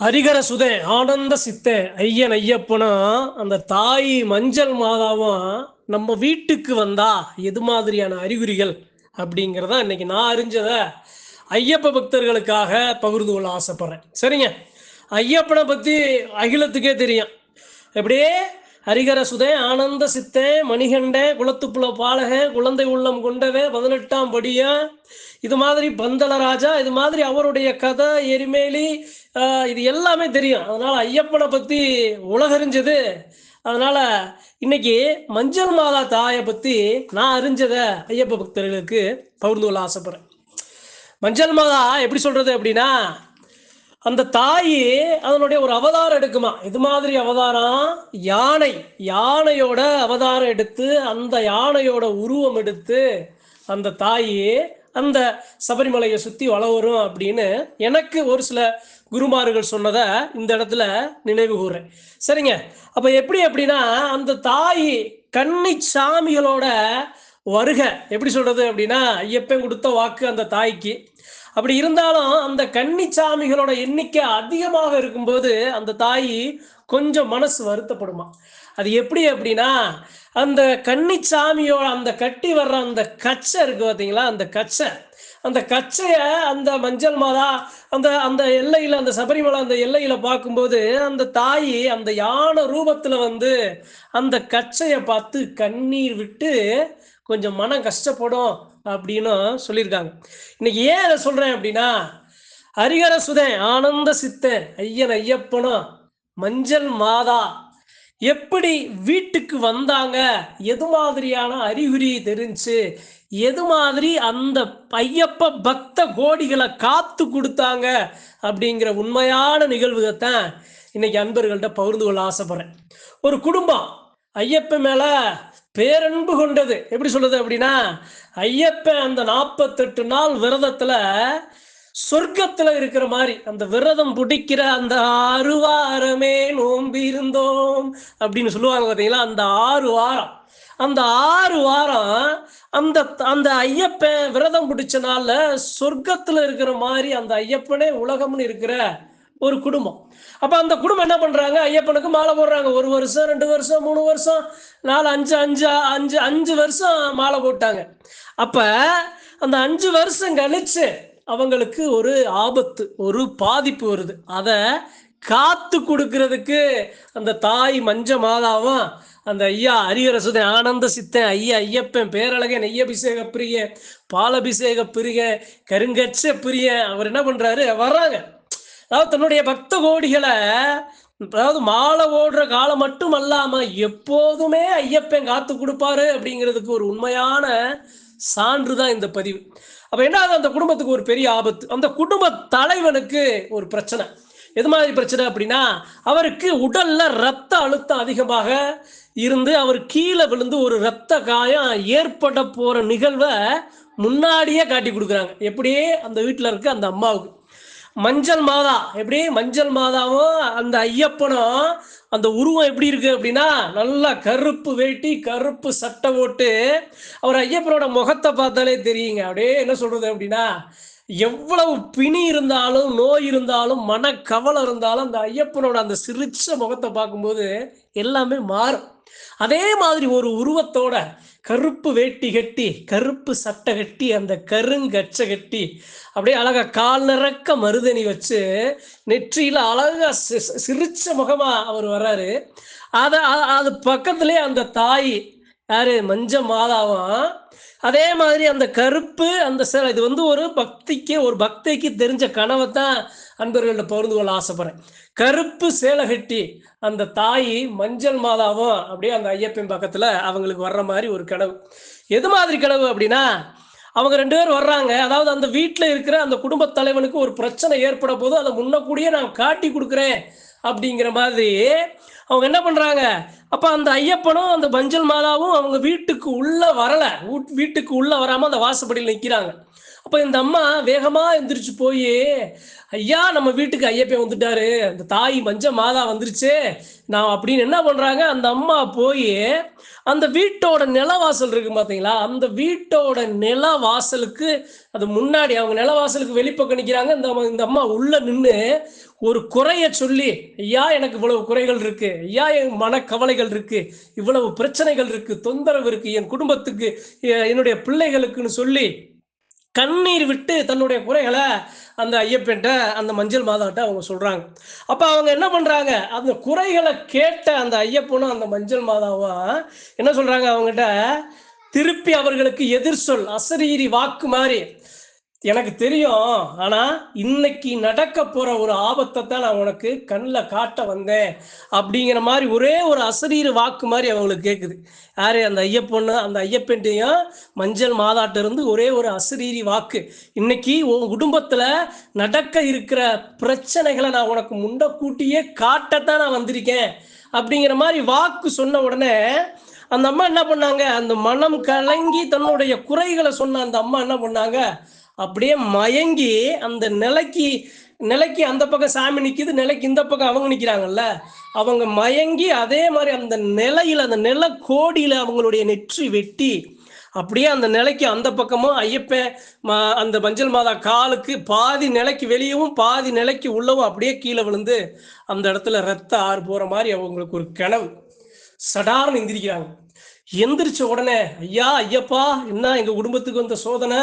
ஹரிகர சுதே ஆனந்த சித்தே ஐயன் ஐயப்பனும் அந்த தாய் மஞ்சள் மாதாவும் நம்ம வீட்டுக்கு வந்தா எது மாதிரியான அறிகுறிகள் அப்படிங்கிறத இன்னைக்கு நான் அறிஞ்சத ஐயப்ப பக்தர்களுக்காக பகிர்ந்து கொள்ள ஆசைப்படுறேன். சரிங்க? ஐயப்பனை பற்றி அகிலத்துக்கே தெரியும். எப்படியே ஹரிகர சுதே ஆனந்த சித்தே மணிகண்டே குலத்துப்புல பாலக குழந்தை உள்ளம் கொண்டவே பதினெட்டாம் படியா. இது மாதிரி பந்தளராஜா இது மாதிரி அவருடைய கதை எரிமேலி இது எல்லாமே தெரியும். அதனால ஐயப்பனை பத்தி உலகறிஞ்சது. அதனால இன்னைக்கு மஞ்சள் மாதா தாயை பத்தி நான் அறிஞ்சதை ஐயப்ப பக்தர்களுக்கு பகிர்ந்து கொள்ள ஆசைப்படுறேன். மஞ்சள் மாதா எப்படி சொல்றது அப்படின்னா அந்த தாய் அதனுடைய ஒரு அவதாரம் எடுக்குமா? இது மாதிரி அவதாரம் யானை. யானையோட அவதாரம் எடுத்து அந்த யானையோட உருவம் எடுத்து அந்த தாய் அந்த சபரிமலையை சுற்றி வள வரும் அப்படின்னு எனக்கு ஒரு சில குருமார்கள் சொன்னதை இந்த இடத்துல நினைவு கூறுறேன் சரிங்க? அப்போ எப்படி அப்படின்னா அந்த தாய் கன்னி சாமிகளோட வருக. எப்படி சொல்றது அப்படின்னா ஐயப்பன் கொடுத்த வாக்கு அந்த தாய்க்கு. அப்படி இருந்தாலும் அந்த கன்னிச்சாமிகளோட எண்ணிக்கை அதிகமாக இருக்கும்போது அந்த தாய் கொஞ்சம் மனசு வருத்தப்படுமா? அது எப்படி அப்படின்னா அந்த கன்னிச்சாமியோட அந்த கட்டி வர்ற அந்த கச்சை இருக்கு பார்த்தீங்களா? அந்த கச்சை. அந்த கச்சையை அந்த மஞ்சள் மாதா அந்த அந்த எல்லையில அந்த சபரிமலை அந்த எல்லையில பார்க்கும்போது அந்த தாய் அந்த யானை ரூபத்துல வந்து அந்த கச்சையை பார்த்து கண்ணீர் விட்டு கொஞ்சம் மனம் கஷ்டப்படும். அப்படின்னு சொல்லியிருக்காங்க. இன்னைக்கு ஏன் அதை சொல்றேன் அப்படின்னா ஹரிகர சுதன் ஆனந்த சித்தன் ஐயன் ஐயப்பனும் மஞ்சள் மாதா எப்படி வீட்டுக்கு வந்தாங்க? எது மாதிரியான அறிகுறி தெரிஞ்சு எது மாதிரி அந்த ஐயப்ப பக்த கோடிகளை காத்து கொடுத்தாங்க அப்படிங்கிற உண்மையான நிகழ்வுகத்தான் இன்னைக்கு அன்பர்கள்ட்ட பகிர்ந்து கொள்ள ஆசைப்படுறேன். ஒரு குடும்பம் ஐயப்ப மேல பேரன்பு கொண்டது. எப்படி சொல்லுது அப்படின்னா ஐயப்பன் அந்த நாற்பத்தெட்டு நாள் விரதத்துல சொர்க்கத்துல இருக்கிற மாதிரி அந்த விரதம் பிடிக்கிற அந்த ஆறு வாரமே நோம்பி இருந்தோம் அப்படின்னு சொல்லுவாங்க பார்த்தீங்களா அந்த ஆறு வாரம். அந்த ஆறு வாரம் அந்த அந்த ஐயப்பன் விரதம் பிடிச்ச நாள்ல சொர்க்கத்துல இருக்கிற மாதிரி அந்த ஐயப்பனே உலகம்னு இருக்கிற ஒரு குடும்பம். அப்ப அந்த குடும்பம் என்ன பண்றாங்க? ஐயப்பனுக்கு மாலை போடுறாங்க. ஒரு வருஷம் ரெண்டு வருஷம் மூணு வருஷம் நாலு அஞ்சு அஞ்சு அஞ்சு அஞ்சு வருஷம் மாலை போட்டாங்க. அப்ப அந்த அஞ்சு வருஷம் கழிச்சு அவங்களுக்கு ஒரு ஆபத்து ஒரு பாதிப்பு வருது. அதை காத்து கொடுக்கறதுக்கு அந்த தாய் மஞ்ச மாதாவும் அந்த ஐயா ஹரிஹரசுதன் ஆனந்த சித்தன் ஐயா ஐயப்பன் பேரழகன் நெய்யபிஷேக பிரிய பாலபிஷேக பிரிய கருங்கச்ச பிரிய அவர் என்ன பண்றாரு? வர்றாங்க. அதாவது தன்னுடைய பக்த கோடிகளை அதாவது மாலை ஓடுற காலம் மட்டும் அல்லாம எப்போதுமே ஐயப்பன் காத்து கொடுப்பாரு அப்படிங்கிறதுக்கு ஒரு உண்மையான சான்று தான் இந்த பதிவு. அப்ப என்ன ஆகுது அந்த குடும்பத்துக்கு ஒரு பெரிய ஆபத்து? அந்த குடும்ப தலைவனுக்கு ஒரு பிரச்சனை. எது மாதிரி பிரச்சனை அப்படின்னா அவருக்கு உடல்ல ரத்த அழுத்தம் அதிகமாக இருந்து அவர் கீழே விழுந்து ஒரு ரத்த காயம் ஏற்பட போற நிகழ்வை முன்னாடியே காட்டி கொடுக்குறாங்க. எப்படியே அந்த வீட்டில் இருக்க அந்த அம்மாவுக்கு. மஞ்சள் மாதா. எப்படி? மஞ்சள் மாதாவும் அந்த ஐயப்பனும் அந்த உருவம் எப்படி இருக்கு அப்படின்னா நல்லா கருப்பு வேட்டி கருப்பு சட்டை போட்டு அவர் ஐயப்பனோட முகத்தை பார்த்தாலே தெரியுங்க. அப்படியே என்ன சொல்றது அப்படின்னா எவ்வளவு பிணி இருந்தாலும் நோய் இருந்தாலும் மனக்கவலை இருந்தாலும் அந்த ஐயப்பனோட அந்த சிரிச்ச முகத்தை பார்க்கும்போது எல்லாமே மாறும். அதே மாதிரி ஒரு உருவத்தோட கருப்பு வேட்டி கட்டி கருப்பு சட்டை கட்டி அந்த கருங்கச்சை கட்டி அப்படியே அழகா கால் நிறக்க மருதணி வச்சு நெற்றியில அழகா சி- சிரிச்ச முகமா அவர் வர்றாரு. அத அது பக்கத்துலேயே அந்த தாய் யாரு? மஞ்ச மாதாவும் அதே மாதிரி அந்த கருப்பு அந்த சேலை இது வந்து ஒரு பக்திக்கு ஒரு பக்திக்கு தெரிஞ்ச கனவை தான் அன்பர்கள்ட்ட பகிர்ந்து கொள்ள ஆசைப்படுறேன். கருப்பு சேலை கட்டி அந்த தாய் மஞ்சள் மாதாவும் அப்படியே அந்த ஐயப்பன் பக்கத்துல அவங்களுக்கு வர்ற மாதிரி ஒரு கனவு. எது மாதிரி கனவு அப்படின்னா அவங்க ரெண்டு பேர் வர்றாங்க. அதாவது அந்த வீட்டில் இருக்கிற அந்த குடும்ப தலைவனுக்கு ஒரு பிரச்சனை ஏற்பட போது அதை முன்னக்கூடியே நான் காட்டி கொடுக்குறேன் அப்படிங்கிற மாதிரி அவங்க என்ன பண்றாங்க? அப்ப அந்த ஐயப்பனும் அந்த மஞ்சள் மாதாவும் அவங்க வீட்டுக்கு உள்ள வரல. வீட்- வீட்டுக்கு உள்ள வராம அந்த வாசப்படியில் நிற்கிறாங்க அப்போ இந்த அம்மா வேகமாக எந்திரிச்சு போய் ஐயா நம்ம வீட்டுக்கு ஐயப்பன் வந்துட்டாரு. அந்த தாய் மஞ்ச மாதா வந்துருச்சு. நான் அப்படின்னு என்ன பண்ணுறாங்க அந்த அம்மா போய் அந்த வீட்டோட நிலவாசல் இருக்கு பார்த்தீங்களா அந்த வீட்டோட நிலவாசலுக்கு அது முன்னாடி அவங்க நிலவாசலுக்கு வெளிப்பக்கம் நிற்கிறாங்க இந்த அம்மா- இந்த அம்மா உள்ள நின்று ஒரு குறைய சொல்லி ஐயா எனக்கு இவ்வளவு குறைகள் இருக்கு. ஐயா என் மனக்கவலைகள் இருக்கு. இவ்வளவு பிரச்சனைகள் இருக்கு. தொந்தரவு இருக்கு. என் குடும்பத்துக்கு என்னுடைய பிள்ளைகளுக்குன்னு சொல்லி கண்ணீர் விட்டு தன்னுடைய குறைகளை அந்த ஐயப்பன்ட்ட அந்த மஞ்சள் மாதாட்ட அவங்க சொல்றாங்க. அப்ப அவங்க என்ன பண்றாங்க? அந்த குறைகளை கேட்ட அந்த ஐயப்பனும் அந்த மஞ்சள் மாதாவும் என்ன சொல்றாங்க அவங்ககிட்ட? திருப்பி அவர்களுக்கு எதிர் சொல் அசரீரி வாக்கு மாதிரி. எனக்கு தெரியும் ஆனா இன்னைக்கு நடக்க போற ஒரு ஆபத்தை தான் நான் உனக்கு கண்ணில் காட்ட வந்தேன். அப்படிங்கிற மாதிரி ஒரே ஒரு அசரீர வாக்கு மாதிரி அவங்களுக்கு கேட்குது யாரு? அந்த ஐயப்பொண்ணு அந்த ஐயப்பெண்டையும் மஞ்சள் மாதாட்ட இருந்து ஒரே ஒரு அசரீரி வாக்கு. இன்னைக்கு உன் குடும்பத்துல நடக்க இருக்கிற பிரச்சனைகளை நான் உனக்கு முண்டக்கூட்டியே காட்டத்தான் நான் வந்திருக்கேன். அப்படிங்கிற மாதிரி வாக்கு சொன்ன உடனே அந்த அம்மா என்ன பண்ணாங்க? அந்த மனம் கலங்கி தன்னுடைய குறைகளை சொன்ன அந்த அம்மா என்ன பண்ணாங்க? அப்படியே மயங்கி அந்த நிலைக்கு நிலைக்கு அந்த பக்கம் சாமி நிற்கிது நிலைக்கு இந்த பக்கம் அவங்க நிற்கிறாங்கல்ல அவங்க மயங்கி அதே மாதிரி அந்த நிலையில் அந்த நில கோடியில் அவங்களுடைய நெற்றி வெட்டி அப்படியே அந்த நிலைக்கு அந்த பக்கமும் ஐயப்பன் ம- அந்த மஞ்சள் மாதா காலுக்கு பாதி நிலைக்கு வெளியவும் பாதி நிலைக்கு உள்ளவும் அப்படியே கீழே விழுந்து அந்த இடத்துல ரத்த ஆறு போகிற மாதிரி அவங்களுக்கு ஒரு கனவு. சடார்னு எந்திரிக்கிறாங்க. எந்திரிச்ச உடனே ஐயா ஐயப்பா என்ன எங்க குடும்பத்துக்கு வந்த சோதனை?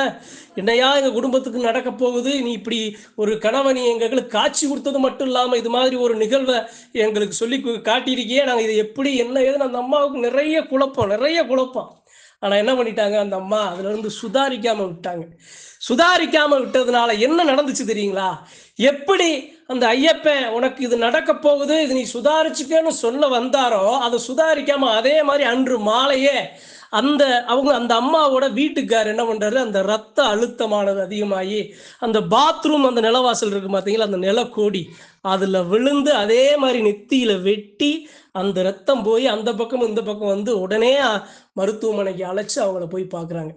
என்னையா எங்க குடும்பத்துக்கு நடக்க போகுது? நீ இப்படி ஒரு கனவை நீ எங்களுக்கு காட்சி கொடுத்தது மட்டும் இல்லாம இது மாதிரி ஒரு நிகழ்வை எங்களுக்கு சொல்லி காட்டியிருக்கியே. நாங்க இதை எப்படி என்ன ஏதுன்னு அந்த அம்மாவுக்கு நிறைய குழப்பம் நிறைய குழப்பம். ஆனால் என்ன பண்ணிட்டாங்க? அந்த அம்மா அதுல இருந்து சுதாரிக்காம விட்டாங்க. சுதாரிக்காம விட்டதுனால என்ன நடந்துச்சு தெரியுங்களா? எப்படி அந்த ஐயப்பன் உனக்கு இது நடக்க போகுது இது நீ சுதாரிச்சுக்கன்னு சொல்ல வந்தாரோ அதை சுதாரிக்காம அதே மாதிரி அன்று மாலையே அந்த அவங்க அந்த அம்மாவோட வீட்டுக்கார் என்ன பண்றாரு? அந்த ரத்த அழுத்தமானது அதிகமாகி அந்த பாத்ரூம் அந்த நிலவாசல் இருக்கு பார்த்தீங்களா? அந்த நிலக்கோடி அதுல விழுந்து அதே மாதிரி நெத்தியில வெட்டி அந்த ரத்தம் போய் அந்த பக்கம் இந்த பக்கம் வந்து உடனே மருத்துவமனைக்கு அழைச்சு அவங்கள போய் பார்க்குறாங்க.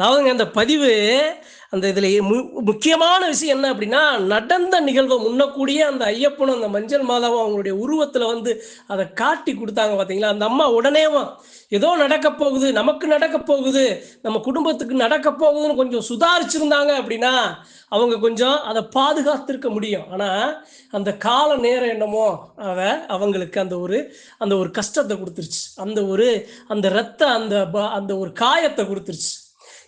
அதாவதுங்க அந்த பதிவு அந்த இதில் முக்கியமான விஷயம் என்ன அப்படின்னா நடந்த நிகழ்வை முன்னக்கூடிய அந்த ஐயப்பனும் அந்த மஞ்சள் மாதாவும் அவங்களுடைய உருவத்தில் வந்து அதை காட்டி கொடுத்தாங்க பார்த்தீங்களா அந்த அம்மா உடனேவும் ஏதோ நடக்க போகுது நமக்கு நடக்க போகுது நம்ம குடும்பத்துக்கு நடக்க போகுதுன்னு கொஞ்சம் சுதாரிச்சிருந்தாங்க அப்படின்னா அவங்க கொஞ்சம் அதை பாதுகாத்திருக்க முடியும். ஆனால் அந்த கால நேரம் என்னமோ அவ அவங்களுக்கு அந்த ஒரு அந்த ஒரு கஷ்டத்தை கொடுத்துருச்சு. அந்த ஒரு அந்த ரத்த அந்த ப- அந்த ஒரு காயத்தை கொடுத்துருச்சு.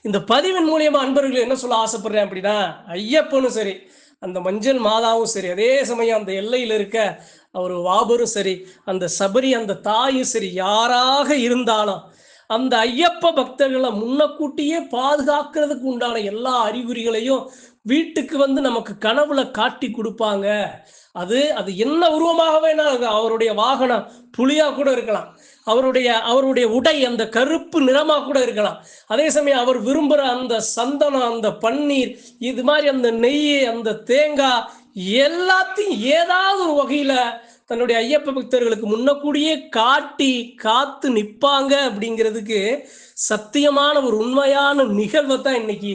இந்த பதிவின் மூலியமா அன்பர்கள் என்ன சொல்ல ஆசைப்படுறேன் அப்படின்னா ஐயப்பனும் சரி அந்த மஞ்சள் மாதாவும் சரி அதே சமயம் அந்த எல்லையில் இருக்க அவர் வாபரும் சரி அந்த சபரி அந்த தாயும் சரி யாராக இருந்தாலும் அந்த ஐயப்ப பக்தர்களை முன்னக்கூட்டியே பாதுகாக்கிறதுக்கு உண்டான எல்லா அறிகுறிகளையும் வீட்டுக்கு வந்து நமக்கு கனவுல காட்டி கொடுப்பாங்க. அது அது என்ன உருவமாக வேணாலும் அவருடைய வாகனம் புலியா கூட இருக்கலாம். அவருடைய அவருடைய உடை அந்த கருப்பு நிறமா கூட இருக்கலாம். அதே சமயம் அவர் விரும்புகிற அந்த சந்தனம் அந்த பன்னீர் இது மாதிரி அந்த நெய் அந்த தேங்காய் எல்லாத்தையும் ஏதாவது ஒரு வகையில தன்னுடைய ஐயப்ப பக்தர்களுக்கு முன்னக்கூடியே காட்டி காத்து நிற்பாங்க அப்படிங்கிறதுக்கு சத்தியமான ஒரு உண்மையான நிகழ்வை தான் இன்னைக்கு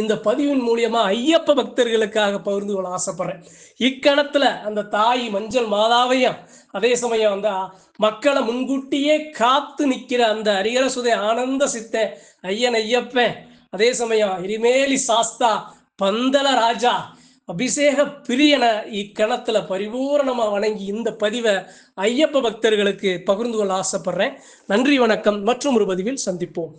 இந்த பதிவின் மூலியமா ஐயப்ப பக்தர்களுக்காக பகிர்ந்து கொள்ள ஆசைப்படுறேன். இக்கணத்துல அந்த தாய் மஞ்சள் மாதாவையும் அதே சமயம் அந்த மக்களை முன்கூட்டியே காத்து நிக்கிற அந்த அரியர சுதை ஆனந்த சித்த ஐயன் ஐயப்பன். அதே சமயம் இனிமேலி சாஸ்தா பந்தல ராஜா அபிஷேக பிரியனை இக்கணத்துல பரிபூரணமா வணங்கி இந்த பதிவை ஐயப்ப பக்தர்களுக்கு பகிர்ந்து கொள்ள ஆசைப்படுறேன். நன்றி வணக்கம். மற்றும் ஒரு பதிவில் சந்திப்போம்.